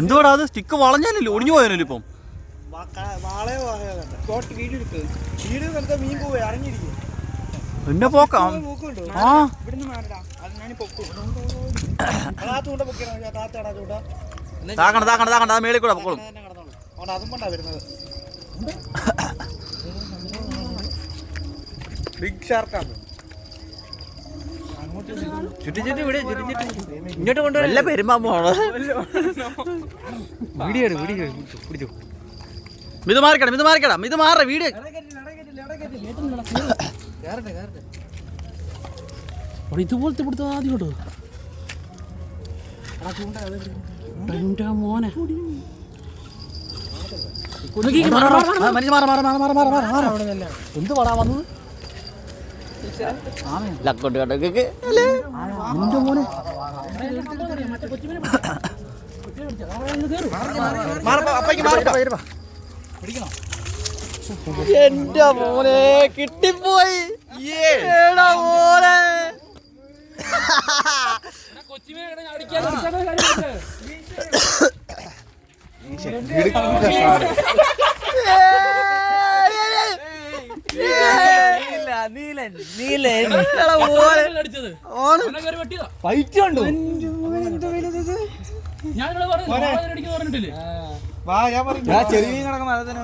എന്തുവാടാ അത്? സ്റ്റിക്ക് വളഞ്ഞാലല്ലേ? ഒടിഞ്ഞു പോയാലോ ഇപ്പം? വാളയോ വാളയോ ഷോർട്ട് വീഡിയോ എടുക്ക്. വീഡിയോ കണ്ട മീൻ പോയി ഇറങ്ങിയിരിക്കും പിന്നെ പോക്കാം. ആ. താക്കണ്ട താക്കണ്ട താക്കണ്ട അത് മേളിൽ കൂടെ പൊക്കോളും. ബിഗ് ഷാർക്കാണ്. ചുറ്റി ചുറ്റി വിട് ചുറ്റി ചുറ്റി. ഇങ്ങോട്ട് കൊണ്ടുവരാ നല്ല പെരുമാമാണ് വീഡിയോ വീഡിയോ പിടിച്ചു ഇത് മാറിക്കടാ ഇത് മാറിക്കടാ ഇത് മാറ വീട്. അവിടെ ഇതുപോലത്തെ ഇവിടുത്തെ ആദ്യം കേട്ടോ മോനെ എന്ത് പടാ വന്നത്? ലക്കോട്ട് നിന്റെ മോനെ. എന്റെ മോനെ കിട്ടിപ്പോയി. ഏടാ മോനെ. നീലൻ ഫൈറ്റ് കണ്ടു വാ ഞാൻ പറഞ്ഞു ചെറിയ കിടക്കുന്ന അത് തന്നെ